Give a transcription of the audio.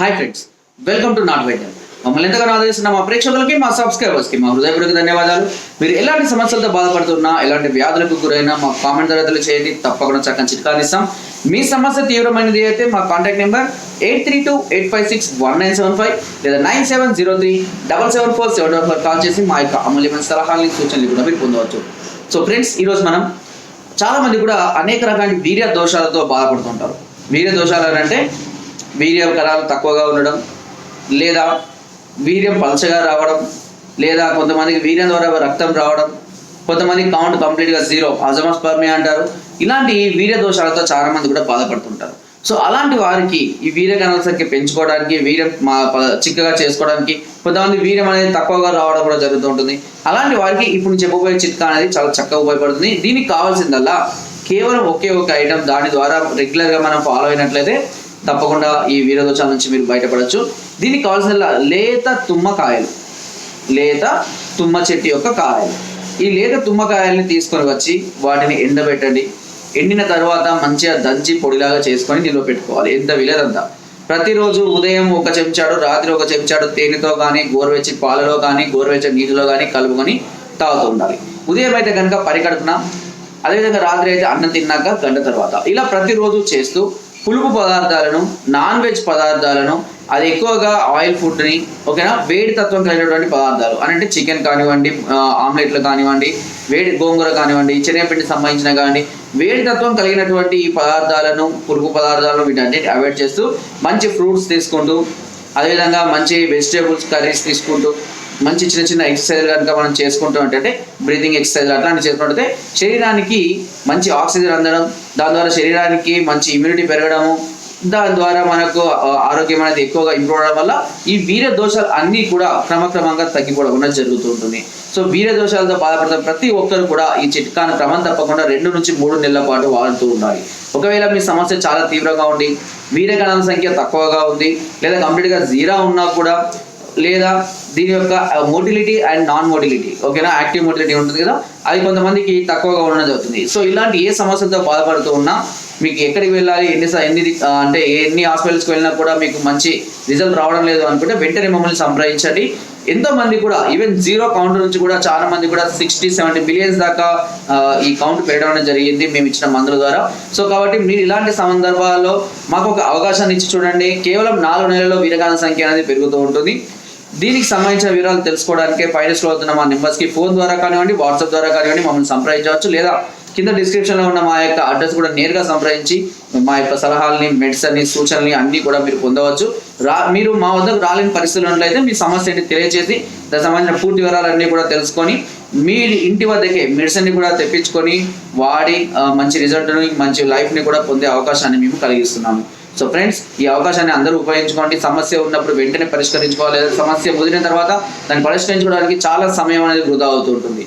Hi friends welcome to నాట్ వైద్యం మమ్మల్ని ఎంతగానో ఆదరిస్తున్న మా ప్రేక్షకులకి మా సబ్స్క్రైబర్స్కి మా హృదయపూర్వక ధన్యవాదాలు. మీరు ఎలాంటి సమస్యలతో బాధపడుతున్నా ఎలాంటి వ్యాధులకు గురైనా మా కామెంట్ తరగతులు చేయండి తప్పకుండా చక్కని చిట్కాలు ఇస్తాం. మీ సమస్య తీవ్రమైనది అయితే మా contact number eight three two eight five six one nine seven five లేదా nine seven zero three double seven four seven double four call చేసి మా యొక్క అమూల్యమైన సలహాలని సూచనలు కూడా మీరు పొందవచ్చు. సో ఫ్రెండ్స్ ఈరోజు మనం చాలామంది కూడా అనేక రకాల వీర్య దోషాలతో బాధపడుతుంటారు. వీర్య దోషాలు అంటే వీర్యం కణాలు తక్కువగా ఉండడం లేదా వీర్యం పలచగా రావడం లేదా కొంతమందికి వీర్యం ద్వారా రక్తం రావడం కొంతమంది కౌంట్ కంప్లీట్గా జీరో అజమస్పర్మి అంటారు. ఇలాంటి వీర్య దోషాలతో చాలా మంది కూడా బాధపడుతుంటారు. సో అలాంటి వారికి ఈ వీర్య కణాల సంఖ్య పెంచుకోవడానికి వీర్యం మా చిక్కగా చేసుకోవడానికి కొంతమంది వీర్యం అనేది తక్కువగా రావడం కూడా జరుగుతూ ఉంటుంది. అలాంటి వారికి ఇప్పుడు చెప్పబోయే చిట్కా అనేది చాలా చక్కగా ఉపయోగపడుతుంది. దీనికి కావాల్సిందల్లా కేవలం ఒకే ఒక ఐటమ్ దాని ద్వారా రెగ్యులర్గా మనం ఫాలో అయినట్లయితే తప్పకుండా ఈ వీరదోషాల నుంచి మీరు బయటపడవచ్చు దీనికి కావాల్సిన లేత తుమ్మకాయలు. లేత తుమ్మ చెట్టు యొక్క కాయలు. ఈ లేత తుమ్మకాయల్ని తీసుకొని వచ్చి వాటిని ఎండబెట్టండి. ఎండిన తర్వాత మంచిగా దంచి పొడిలాగా చేసుకొని నిల్వ పెట్టుకోవాలి. ఎంత విలేదంతా ప్రతిరోజు ఉదయం ఒక చెంచాడు రాత్రి ఒక చెంచాడు తేనెతో కానీ గోరువెచ్చి పాలలో కానీ గోరువెచ్చని నీటిలో కానీ కలుపుకొని తాగుతూ ఉండాలి. ఉదయం అయితే కనుక పరికడుపున అదేవిధంగా రాత్రి అయితే అన్నం తిన్నాక గంట తర్వాత. ఇలా ప్రతిరోజు చేస్తూ పులుపు పదార్థాలను నాన్ వెజ్ పదార్థాలను అది ఎక్కువగా ఆయిల్ ఫుడ్ని ఓకేనా? వేడి తత్వం కలిగినటువంటి పదార్థాలు. అని అంటే చికెన్ కానివ్వండి ఆమ్లెట్లు కానివ్వండి వేడి గోంగూర కానివ్వండి శనగపిండి సంబంధించిన కానివ్వండి వేడి తత్వం కలిగినటువంటి ఈ పదార్థాలను పులుపు పదార్థాలను వీటన్నిటి అవాయిడ్ చేస్తూ మంచి ఫ్రూట్స్ తీసుకుంటూ అదేవిధంగా మంచి వెజిటేబుల్స్ కర్రీస్ తీసుకుంటూ మంచి చిన్న చిన్న ఎక్సర్సైజ్ కనుక మనం చేసుకుంటూ ఉంటే బ్రీతింగ్ ఎక్సర్సైజ్ అట్లాంటివి చేసుకుంటే శరీరానికి మంచి ఆక్సిజన్ అందడం దాని ద్వారా శరీరానికి మంచి ఇమ్యూనిటీ పెరగడము దాని ద్వారా మనకు ఆరోగ్యం అనేది ఎక్కువగా ఇంప్రూవ్ అవడం వల్ల ఈ వీర దోషాలు అన్నీ కూడా క్రమక్రమంగా తగ్గిపోవడం అనేది జరుగుతూ ఉంటుంది. సో వీర దోషాలతో బాధపడుతున్న ప్రతి ఒక్కరు కూడా ఈ చిట్కాను క్రమం తప్పకుండా రెండు నుంచి మూడు నెలల పాటు వాడుతూ ఉండాలి. ఒకవేళ మీ సమస్య చాలా తీవ్రంగా ఉండి వీరగణాల సంఖ్య తక్కువగా ఉంది లేదా కంప్లీట్గా జీరా ఉన్నా కూడా లేదా దీని యొక్క మోటిలిటీ అండ్ నాన్ మోటిలిటీ ఓకేనా యాక్టివ్ మోటిలిటీ ఉంటుంది కదా? అది కొంతమందికి తక్కువగా ఉండడం జరుగుతుంది. సో ఇలాంటి ఏ సమస్యలతో బాధపడుతూ ఉన్నా మీకు ఎక్కడికి వెళ్ళాలి ఎన్ని ఎన్ని అంటే ఎన్ని హాస్పిటల్స్కి వెళ్ళినా కూడా మీకు మంచి రిజల్ట్ రావడం లేదు అనుకుంటే వెంటనే మమ్మల్ని సంప్రదించండి. ఎంతో మంది కూడా ఈవెన్ జీరో కౌంట్ నుంచి కూడా చాలా మంది కూడా సిక్స్టీ సెవెంటీ బిలియన్స్ దాకా ఈ కౌంట్ పెరగడం అనేది జరిగింది మేము ఇచ్చిన మందుల ద్వారా. సో కాబట్టి మీరు ఇలాంటి సందర్భాల్లో మాకు ఒక అవకాశాన్ని ఇచ్చి చూడండి. కేవలం నాలుగు నెలల్లో వీరగాన సంఖ్య అనేది పెరుగుతూ ఉంటుంది. దీనికి సంబంధించిన వివరాలు తెలుసుకోవడానికి పైన స్లో అవుతున్న మా నెంబర్స్కి ఫోన్ ద్వారా కానివ్వండి వాట్సాప్ ద్వారా కానివ్వండి మమ్మల్ని సంప్రదించవచ్చు. లేదా కింద డిస్క్రిప్షన్లో ఉన్న మా యొక్క అడ్రస్ కూడా నేరుగా సంప్రదించి మా యొక్క సలహాలని మెడిసిన్ని సూచనల్ని అన్నీ కూడా మీరు పొందవచ్చు. రా మీరు మా వద్దకు రాలేని పరిస్థితులు ఉన్నట్లయితే మీ సమస్య తెలియజేసి దానికి సంబంధించిన పూర్తి వివరాలన్నీ కూడా తెలుసుకొని మీ ఇంటి వద్దకే మెడిసిన్ని కూడా తెప్పించుకొని వాడి మంచి రిజల్ట్ని మంచి లైఫ్ని కూడా పొందే అవకాశాన్ని మేము కలిగిస్తున్నాము. సో ఫ్రెండ్స్ ఈ అవకాశాన్ని అందరూ ఉపయోగించుకోండి. సమస్య ఉన్నప్పుడు వెంటనే పరిష్కరించుకోవాలి. సమస్య ముదిరిన తర్వాత దాన్ని పరిష్కరించుకోవడానికి చాలా సమయం అనేది వృధా అవుతుంటుంది